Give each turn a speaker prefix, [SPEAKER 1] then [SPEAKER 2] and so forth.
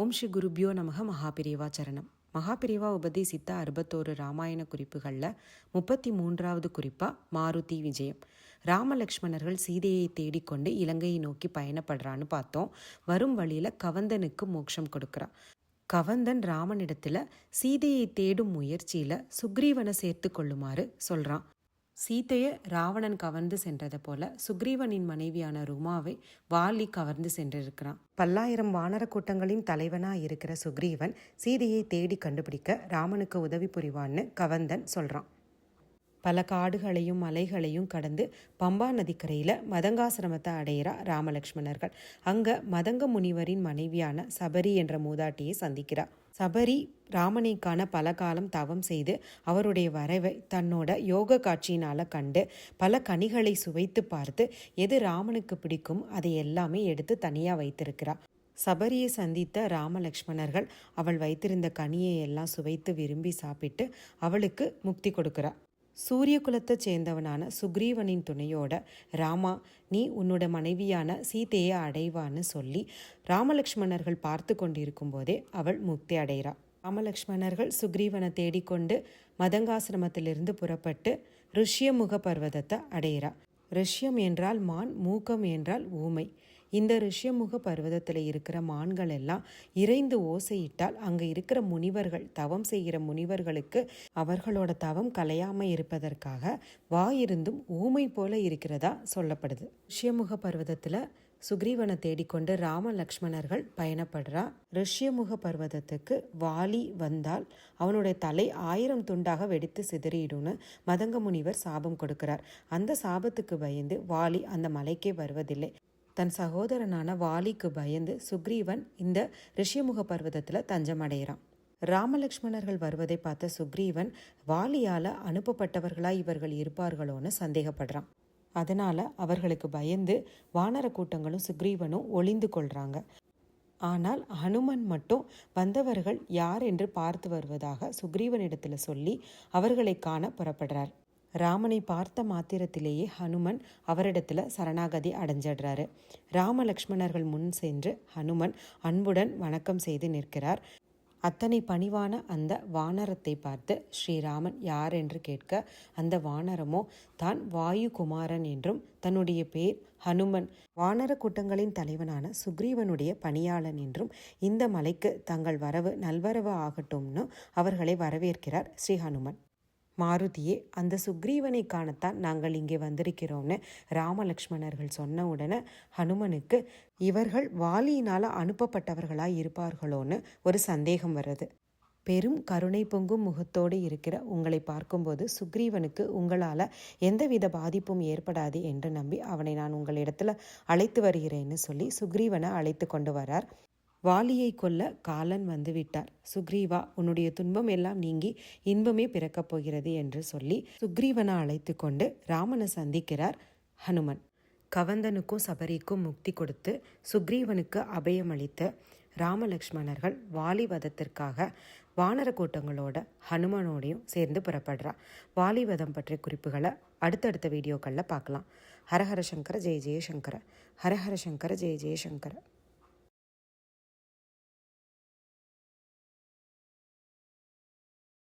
[SPEAKER 1] ஓம் ஸ்ரீ குருபியோ நமக மகாபிரிவா சரணம். மகாபிரிவா உபதேசித்த அறுபத்தோரு ராமாயண குறிப்புகளில் முப்பத்தி மூன்றாவது குறிப்பாக மாருதி விஜயம். ராமலக்ஷ்மணர்கள் சீதையை தேடிக்கொண்டு இலங்கையை நோக்கி பயணப்படுறான்னு பார்த்தோம். வரும் வழியில் கவந்தனுக்கு மோட்சம் கொடுக்குறான். கவந்தன் ராமனிடத்தில் சீதையை தேடும் முயற்சியில் சுக்ரீவனை சேர்த்து கொள்ளுமாறு சொல்கிறான் சீதையை ராவணன் கவர்ந்து சென்றதை போல சுக்ரீவனின் மனைவியான ருமாவை வாலி கவர்ந்து சென்றிருக்கிறான். பல்லாயிரம் வானர கூட்டங்களின் தலைவனா இருக்கிற சுக்ரீவன் சீதையை தேடி கண்டுபிடிக்க ராமனுக்கு உதவி புரிவான்னு கவந்தன் சொல்றான். பல காடுகளையும் மலைகளையும் கடந்து பம்பா நதிக்கரையில் மதங்காசிரமத்தை அடையிறா ராமலக்ஷ்மணர்கள். அங்கே மதங்க முனிவரின் மனைவியான சபரி என்ற மூதாட்டியை சந்திக்கிறார் சபரி ராமனை காண பல காலம் தவம் செய்து அவருடைய வரவை தன்னோட யோக காட்சியினால கண்டு பல கனிகளை சுவைத்து பார்த்து எது ராமனுக்கு பிடிக்கும் அதை எல்லாமே எடுத்து தனியாக வைத்திருக்கிறார் சபரியை சந்தித்த ராமலக்ஷ்மணர்கள் அவள் வைத்திருந்த கனியை எல்லாம் சுவைத்து விரும்பி சாப்பிட்டு அவளுக்கு முக்தி கொடுக்கிறார் சூரிய குலத்தை சேர்ந்தவனான சுக்ரீவனின் துணையோட ராமா நீ உன்னோட மனைவியான சீதையை அடைவான்னு சொல்லி ராமலக்ஷ்மணர்கள் பார்த்து கொண்டிருக்கும் போதே அவள் முக்தி அடைகிறா ராமலக்ஷ்மணர்கள் சுக்ரீவனை தேடிக்கொண்டு மதங்காசிரமத்திலிருந்து புறப்பட்டு ரிஷ்யமுக பர்வதத்தை அடையிறா ரிஷ்யம் என்றால் மான் மூக்கம் என்றால் ஊமை. இந்த ரிஷ்யமுக பர்வதத்தில் இருக்கிற மான்கள் எல்லாம் இறைந்து ஓசையிட்டால் அங்கே இருக்கிற முனிவர்கள் தவம் செய்கிற முனிவர்களுக்கு அவர்களோட தவம் கலையாமல் இருப்பதற்காக வாயிருந்தும் ஊமை போல இருக்கிறதா சொல்லப்படுது. ரிஷ்யமுக பர்வதத்தில் சுக்ரீவனை தேடிக்கொண்டு ராம லக்ஷ்மணர்கள் பயணப்படுறா. ரிஷ்யமுக பர்வதத்துக்கு வாலி வந்தால் அவனுடைய தலை ஆயிரம் துண்டாக வெடித்து சிதறிடும்னு மதங்க முனிவர் சாபம் கொடுக்கிறார். அந்த சாபத்துக்கு பயந்து வாலி அந்த மலைக்கே வருவதில்லை. தன் சகோதரனான வாலிக்கு பயந்து சுக்ரீவன் இந்த ரிஷியமுக பர்வதத்தில் தஞ்சமடைகிறான். ராமலக்ஷ்மணர்கள் வருவதை பார்த்த சுக்ரீவன் வாலியால் அனுப்பப்பட்டவர்களா இவர்கள் இருப்பார்களோன்னு சந்தேகப்படுறான். அதனால் அவர்களுக்கு பயந்து வானர கூட்டங்களும் சுக்ரீவனும் ஒளிந்து கொள்கிறாங்க ஆனால் ஹனுமன் மட்டும் வந்தவர்கள் யார் என்று பார்த்து வருவதாக சுக்ரீவனிடத்தில் சொல்லி அவர்களை காண புறப்படுறார். ராமனை பார்த்த மாத்திரத்திலேயே ஹனுமன் அவரிடத்துல சரணாகதி அடைஞ்சிடுறாரு. ராம லக்ஷ்மணர்கள் முன் சென்று ஹனுமன் அன்புடன் வணக்கம் செய்து நிற்கிறார். அத்தனை பணிவான அந்த வானரத்தை பார்த்து ஸ்ரீராமன் யார் என்று கேட்க அந்த வானரமோ தான் வாயு குமாரன் என்றும் தன்னுடைய பேர் ஹனுமன். வானர கூட்டங்களின் தலைவனான சுக்ரீவனுடைய பணியாளன் என்றும் இந்த மலைக்கு தங்கள் வரவு நல்வரவு ஆகட்டும்னு அவர்களை வரவேற்கிறார் ஸ்ரீ ஹனுமன். மாருதியே அந்த சுக்ரீவனை காணத்தான் நாங்கள் இங்கே வந்திருக்கிறோம்னு ராமலக்ஷ்மணர்கள் சொன்ன உடனே ஹனுமனுக்கு இவர்கள் வாலியினால் அனுப்பப்பட்டவர்களாய் இருப்பார்களோன்னு ஒரு சந்தேகம் வருது பெரும் கருணை பொங்கும் முகத்தோடு இருக்கிற உங்களை பார்க்கும்போது சுக்ரீவனுக்கு உங்களால் எந்தவித பாதிப்பும் ஏற்படாது என்று நம்பி அவனை நான் உங்களிடத்தில் அழைத்து வருகிறேன்னு சொல்லி சுக்ரீவனை அழைத்து கொண்டு வரார். வாலியை கொல்ல காலன் வந்து விட்டார். சுக்ரீவா உன்னுடைய துன்பம் எல்லாம் நீங்கி இன்பமே பிறக்கப் போகிறது என்று சொல்லி சுக்ரீவனை அழைத்து கொண்டு ராமனை சந்திக்கிறார் ஹனுமன். கவந்தனுக்கும் சபரிக்கும் முக்தி கொடுத்து சுக்ரீவனுக்கு அபயமளித்த ராமலக்ஷ்மணர்கள் வாலிவதத்திற்காக வானர கூட்டங்களோட ஹனுமனோடையும் சேர்ந்து புறப்படுறா. வாலிவதம் பற்றிய குறிப்புகளை அடுத்தடுத்த வீடியோக்களில் பார்க்கலாம். ஹரஹர சங்கர ஜெய ஜெயசங்கர ஹரஹர சங்கர ஜெய ஜெயசங்கர